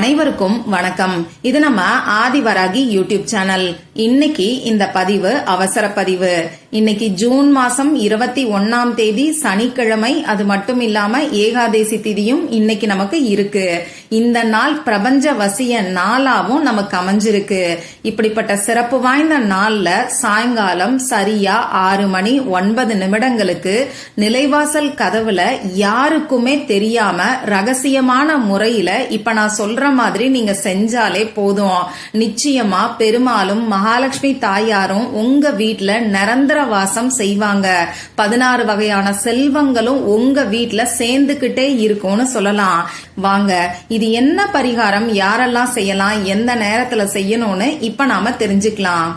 அனைவருக்கும் வணக்கம். இது நம்ம ஆதிவராகி யூடியூப் சேனல். இன்னைக்கு இந்த பதிவு அவசர பதிவு. இன்னைக்கு ஜூன் மாசம் இருபத்தி ஒன்னாம் தேதி சனிக்கிழமை. அது மட்டும் இல்லாம ஏகாதேசி திதியும் இன்னைக்கு நமக்கு இருக்கு. இந்த நாள் பிரபஞ்ச வசிய நாளாவும் நமக்கு அமைஞ்சிருக்கு. இப்படிப்பட்ட சிறப்பு வாய்ந்த நாள்ல சாயங்காலம் சரியா ஆறு மணி ஒன்பது நிமிடங்களுக்கு நிலைவாசல் கதவுல யாருக்குமே தெரியாம ரகசியமான முறையில இப்ப நான் சொல்ற மாதிரி நீங்க செஞ்சாலே போதும். நிச்சயமா பெருமாளும் மகாலட்சுமி தாயாரும் உங்க வீட்டுல நிரந்தர வாசம் செய்வாங்க. பதினாறு வகையான செல்வங்களும் உங்க வீட்டுல சேர்ந்துகிட்டே இருக்கும்னு சொல்லலாம். வாங்க இது என்ன பரிகாரம்? யாரெல்லாம் செய்யலாம்? எந்த நேரத்துல செய்யணும்னு இப்ப நாம தெரிஞ்சுக்கலாம்.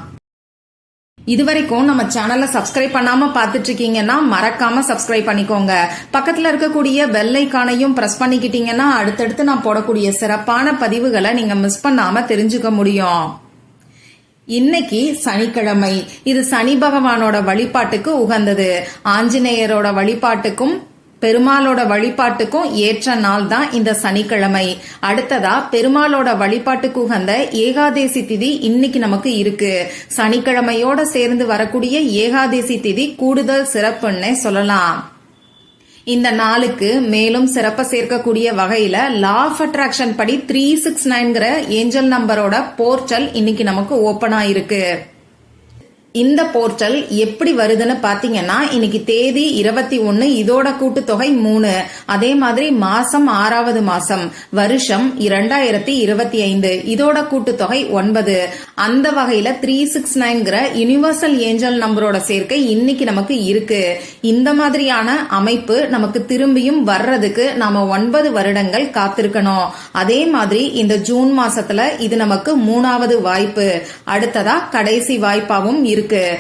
இதுவரைக்கும் நம்ம சேனலை சப்ஸ்கிரைப் பண்ணாம பாத்துட்டு இருக்கீங்கன்னா மறக்காம சப்ஸ்கிரைப் பண்ணிக்கோங்க. பக்கத்துல இருக்கக்கூடிய பெல் ஐக்கானையும் பிரஸ் பண்ணிக்கிட்டீங்கன்னா அடுத்தடுத்து நான் போடக்கூடிய சிறப்பான பதிவுகளை நீங்க மிஸ் பண்ணாம தெரிஞ்சுக்க முடியும். இன்னைக்கு சனிக்கிழமை. இது சனி பகவானோட வழிபாட்டுக்கு உகந்தது. ஆஞ்சநேயரோட வழிபாட்டுக்கும் பெருமாளோட வழிபாட்டுக்கும் ஏற்ற நாள் தான் இந்த சனிக்கிழமை. அடுத்ததா பெருமாளோட வழிபாட்டுக்கு உகந்த ஏகாதேசி திதி இன்னைக்கு நமக்கு இருக்கு. சனிக்கிழமையோட சேர்ந்து வரக்கூடிய ஏகாதேசி திதி கூடுதல் சிறப்புன்னே சொல்லலாம். இந்த நாளுக்கு மேலும் சிறப்ப சேர்க்கக்கூடிய வகையில லா ஆஃப் அட்ராக்ஷன் படி த்ரீ சிக்ஸ் நைன்கிற ஏஞ்சல் நம்பரோட போர்ட்டல் இன்னைக்கு நமக்கு ஓபன் ஆயிருக்கு. இந்த போர்ட்டல் எப்படி வருதுன்னு பாத்தீங்கன்னா இன்னைக்கு தேதி இருபத்தி ஒன்னு இதோட கூட்டுத்தொகை மூணு. அதே மாதிரி மாசம் ஆறாவது மாசம் வருஷம் இரண்டாயிரத்தி இருபத்தி ஐந்து இதோட கூட்டுத்தொகை ஒன்பது. அந்த வகையில த்ரீ சிக்ஸ் நைன்கிற யூனிவர்சல் ஏஞ்சல் நம்பரோட சேர்க்கை இன்னைக்கு நமக்கு இருக்கு. இந்த மாதிரியான அமைப்பு நமக்கு திரும்பியும் வர்றதுக்கு நாம ஒன்பது வருடங்கள் காத்திருக்கணும். அதே மாதிரி இந்த ஜூன் மாசத்துல இது நமக்கு மூணாவது வாய்ப்பு. அடுத்ததா கடைசி வாய்ப்பாகவும் இருக்கு. இருக்கு.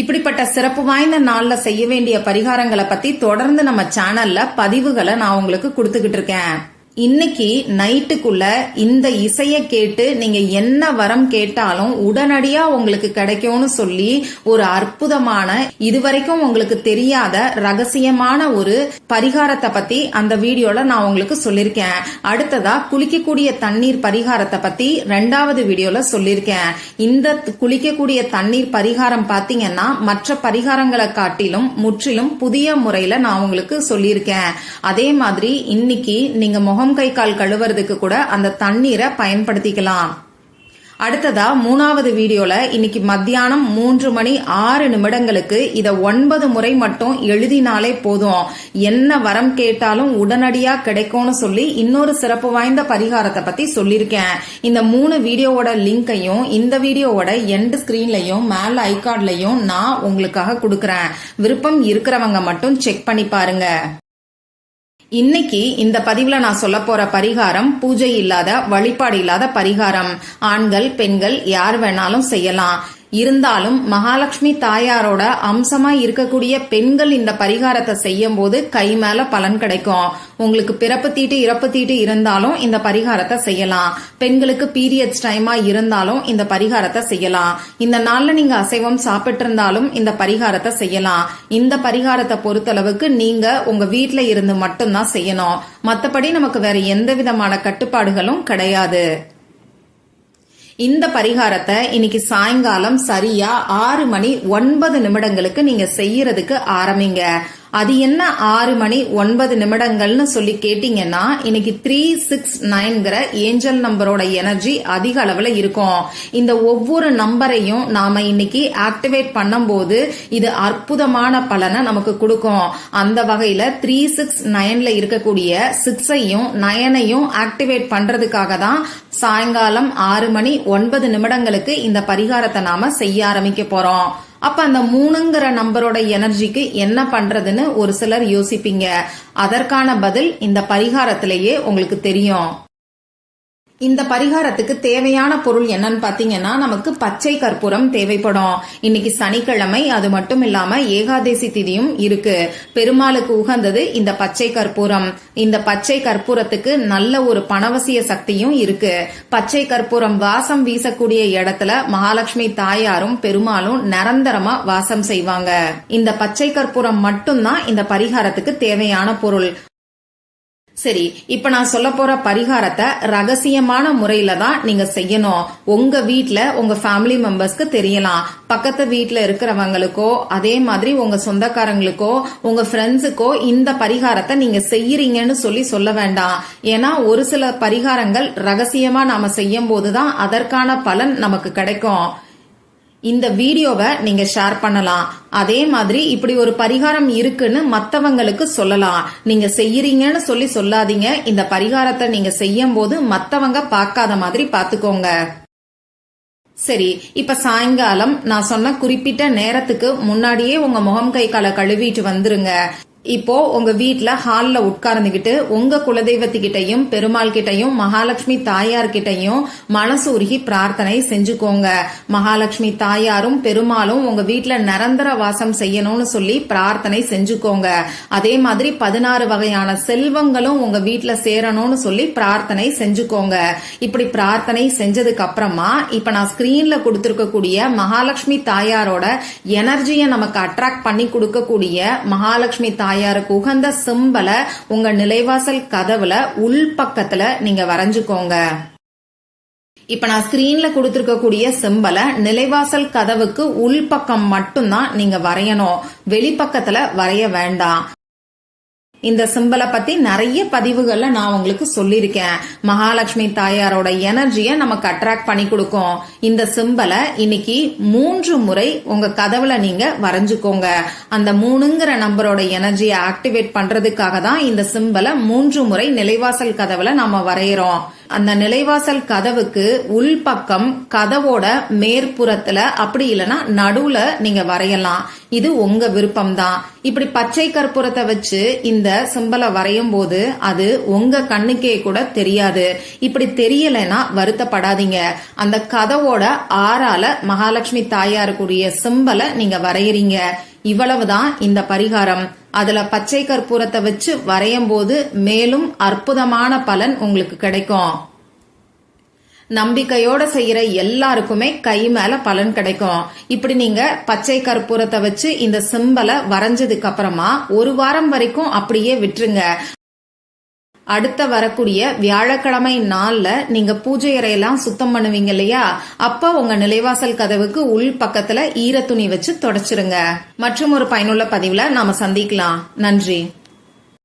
இப்படிப்பட்ட சிறப்பு வாய்ந்த நாள்ல செய்ய வேண்டிய பரிகாரங்களை பத்தி தொடர்ந்து நம்ம சேனல்ல பதிவுகளை நான் உங்களுக்கு கொடுத்துக்கிட்டு இருக்கேன். இன்னைக்கு நைட்டுக்குள்ள இந்த இசைய கேட்டு நீங்க என்ன வரம் கேட்டாலும் உடனடியா உங்களுக்கு கிடைக்கும்னு சொல்லி ஒரு அற்புதமான இதுவரைக்கும் உங்களுக்கு தெரியாத ரகசியமான ஒரு பரிகாரத்தை பத்தி அந்த வீடியோல நான் உங்களுக்கு சொல்லிருக்கேன். அடுத்ததா குளிக்கக்கூடிய தண்ணீர் பரிகாரத்தை பத்தி ரெண்டாவது வீடியோல சொல்லிருக்கேன். இந்த குளிக்கக்கூடிய தண்ணீர் பரிகாரம் பாத்தீங்கன்னா மற்ற பரிகாரங்களை காட்டிலும் முற்றிலும் புதிய முறையில நான் உங்களுக்கு சொல்லியிருக்கேன் அதே மாதிரி இன்னைக்கு நீங்க முகம் முகம் கை கால் கழுவுறதுக்கு கூட அந்த தண்ணீரை பயன்படுத்திக்கலாம். அடுத்ததா மூணாவது வீடியோல இன்னைக்கு மத்தியானம் மூன்று மணி ஆறு நிமிடங்களுக்கு இத ஒன்பது முறை மட்டும் எழுதினாலே போதும். என்ன வரம் கேட்டாலும் உடனடியா கிடைக்கும்னு சொல்லி இன்னொரு சிறப்பு வாய்ந்த பரிகாரத்தை பத்தி சொல்லியிருக்கேன். இந்த மூணு வீடியோவோட லிங்கையும் இந்த வீடியோவோட எண்ட் ஸ்கிரீன்லயும் மேல ஐகார்ட்லயும் நான் உங்களுக்காக கொடுக்கறேன். விருப்பம் இருக்கிறவங்க மட்டும் செக் பண்ணி பாருங்க. இன்னைக்கு இந்த பதிவுல நான் சொல்ல போற பரிகாரம் பூஜை இல்லாத வழிபாடு இல்லாத பரிகாரம். ஆண்கள் பெண்கள் யார் வேணாலும் செய்யலாம். இருந்தாலும் மகாலட்சுமி தாயாரோட அம்சமா இருக்கக்கூடிய பெண்கள் இந்த பரிகாரத்தை செய்யும் போது கை மேல பலன் கிடைக்கும். உங்களுக்கு பிறப்பு தீட்டு இறப்பு தீட்டு இருந்தாலும் இந்த பரிகாரத்தை செய்யலாம். பெண்களுக்கு பீரியட்ஸ் டைமா இருந்தாலும் இந்த பரிகாரத்தை செய்யலாம். இந்த நாள்ல நீங்க அசைவம் சாப்பிட்டு இருந்தாலும் இந்த பரிகாரத்தை செய்யலாம். இந்த பரிகாரத்தை பொறுத்தளவுக்கு நீங்க உங்க வீட்ல இருந்து மட்டும்தான் செய்யணும். மத்தபடி நமக்கு வேற எந்த விதமான கட்டுப்பாடுகளும் கிடையாது. இந்த பரிகாரத்தை இன்னைக்கு சாயங்காலம் சரியா ஆறு மணி ஒன்பது நிமிடங்களுக்கு நீங்க செய்யறதுக்கு ஆரம்பிங்க. அது என்ன ஆறு மணி ஒன்பது நிமிடங்கள்னு சொல்லி கேட்டீங்கன்னா இன்னைக்கு த்ரீ சிக்ஸ் நைன்கிற ஏஞ்சல் நம்பரோட எனர்ஜி அதிக அளவில் இருக்கும். இந்த ஒவ்வொரு நம்பரையும் நாம இன்னைக்கு ஆக்டிவேட் பண்ணும்போது இது அற்புதமான பலனை நமக்கு கொடுக்கும். அந்த வகையில த்ரீ சிக்ஸ் நைன்ல இருக்கக்கூடிய சிக்ஸையும் நயனையும் ஆக்டிவேட் பண்றதுக்காக தான் சாயங்காலம் ஆறு மணி ஒன்பது நிமிடங்களுக்கு இந்த பரிகாரத்தை நாம செய்ய ஆரம்பிக்க போறோம். அப்ப அந்த மூணுங்கிற நம்பரோட எனர்ஜிக்கு என்ன பண்றதுன்னு ஒரு சிலர் யோசிப்பீங்க. அதற்கான பதில் இந்த பரிகாரத்திலேயே உங்களுக்கு தெரியும். இந்த பரிகாரத்துக்கு தேவையான பொருள் என்னன்னு பாத்தீங்கன்னா நமக்கு பச்சை கற்பூரம் தேவைப்படும். இன்னைக்கு சனிக்கிழமை அது மட்டும் இல்லாம ஏகாதேசி திதியும் இருக்கு. பெருமாளுக்கு உகந்தது இந்த பச்சை கற்பூரம். இந்த பச்சை கற்பூரத்துக்கு நல்ல ஒரு பணவசிய சக்தியும் இருக்கு. பச்சை கற்பூரம் வாசம் வீசக்கூடிய இடத்துல மகாலட்சுமி தாயாரும் பெருமாளும் நிரந்தரமா வாசம் செய்வாங்க. இந்த பச்சை கற்பூரம் மட்டும்தான் இந்த பரிகாரத்துக்கு தேவையான பொருள். சரி இப்ப நான் சொல்ல போற பரிகாரத்தை ரகசியமான முறையில தான் நீங்க செய்யணும். உங்க வீட்ல உங்க ஃபேமிலி மெம்பர்ஸ்க்கு தெரியலாம். பக்கத்து வீட்ல இருக்கிறவங்களுக்கோ அதே மாதிரி உங்க சொந்தக்காரங்களுக்கோ உங்க ஃப்ரெண்ட்ஸுக்கோ இந்த பரிகாரத்தை நீங்க செய்யறீங்கன்னு சொல்லி சொல்ல வேண்டாம். ஏன்னா ஒரு சில பரிகாரங்கள் ரகசியமா நாம செய்யும் போதுதான் அதற்கான பலன் நமக்கு கிடைக்கும். இந்த வீடியோவை நீங்க ஷேர் பண்ணலாம். அதே மாதிரி இப்படி ஒரு பரிகாரம் இருக்குன்னு மத்தவங்களுக்கு சொல்லலாம். நீங்க செய்யறீங்கன்னு சொல்லி சொல்லாதீங்க. இந்த பரிகாரத்தை நீங்க செய்யும் போது மத்தவங்க பார்க்காத மாதிரி பாத்துக்கோங்க சரி இப்ப சாயங்காலம் நான் சொன்ன குறிப்பிட்ட நேரத்துக்கு முன்னாடியே உங்க முகம் கை காலை கழுவிட்டு வந்துருங்க. இப்போ உங்க வீட்ல ஹால்ல உட்கார்ந்துகிட்டு உங்க குலதெய்வத்துக்கிட்டையும் பெருமாள் கிட்டையும் மகாலட்சுமி தாயார் கிட்டையும் மனசு உருகி பிரார்த்தனை செஞ்சுக்கோங்க. மகாலட்சுமி தாயாரும் பெருமாளும் உங்க வீட்ல நிரந்தர வாசம் செய்யணும்னு சொல்லி பிரார்த்தனை செஞ்சுக்கோங்க. அதே மாதிரி பதினாறு வகையான செல்வங்களும் உங்க வீட்ல சேரணும்னு சொல்லி பிரார்த்தனை செஞ்சுக்கோங்க. இப்படி பிரார்த்தனை செஞ்சதுக்கு அப்புறமா இப்ப நான் ஸ்கிரீன்ல கொடுத்திருக்கக்கூடிய மகாலட்சுமி தாயாரோட எனர்ஜியை நமக்கு அட்ராக்ட் பண்ணி கொடுக்கக்கூடிய மகாலட்சுமி தாயாருக்கு உகந்த சிம்பலை உங்க நிலைவாசல் கதவுல உள் பக்கத்துல நீங்க வரைஞ்சுக்கோங்க. இப்ப நான் ஸ்கிரீன்ல கொடுத்திருக்கக்கூடிய சிம்பலை நிலைவாசல் கதவுக்கு உள்பக்கம் மட்டும்தான் நீங்க வரையணும். வெளிப்பக்கத்துல வரைய வேண்டாம். இந்த சிம்பலை பத்தி நிறைய பதிவுகள்ல நான் உங்களுக்கு சொல்லியிருக்கேன். மகாலட்சுமி தாயாரோட எனர்ஜியை நமக்கு அட்ராக்ட் பண்ணி கொடுக்கும். இந்த சிம்பலை இன்னைக்கு மூன்று முறை உங்க கதவுல நீங்க வரைஞ்சுக்கோங்க. அந்த மூணுங்கிற நம்பரோட எனர்ஜியை ஆக்டிவேட் பண்றதுக்காக தான் இந்த சிம்பலை மூன்று முறை நிலைவாசல் கதவுல நாம வரைகிறோம் அந்த நிலைவாசல் கதவுக்கு உள்பக்கம் கதவோட மேற்புறத்துல அப்படி இல்லைன்னா நடுவுல நீங்க வரையலாம். இது உங்க விருப்பம் தான் இப்படி பச்சை கற்பூரத்தை வச்சு இந்த சிம்பலை வரையும் போது அது உங்க கண்ணுக்கே கூட தெரியாது. இப்படி தெரியலைன்னா வருத்தப்படாதீங்க. அந்த கதவோட ஆறால மகாலட்சுமி தாயாருக்குரிய சிம்பலை நீங்க வரையறீங்க. இவ்வளவுதான் இந்த பரிகாரம். அதுல பச்சை கற்பூரத்தை வச்சு வரையும் போது மேலும் அற்புதமான பலன் உங்களுக்கு கிடைக்கும். நம்பிக்கையோட செய்யற எல்லாருக்குமே கை மேல பலன் கிடைக்கும். இப்படி நீங்க பச்சை கற்பூரத்தை வச்சு இந்த சிம்பலை வரைஞ்சதுக்கு அப்புறமா ஒரு வாரம் வரைக்கும் அப்படியே விட்டுருங்க. அடுத்த வரக்கூடிய வியாழக்கிழமை நாள்ல நீங்க பூஜை அறையெல்லாம் சுத்தம் பண்ணுவீங்க இல்லையா? அப்ப உங்க நிலைவாசல் கதவுக்கு உள் பக்கத்துல ஈர துணி வச்சு தொடச்சிருங்க. மற்றும் ஒரு பயனுள்ள பதிவுல நாம சந்திக்கலாம். நன்றி.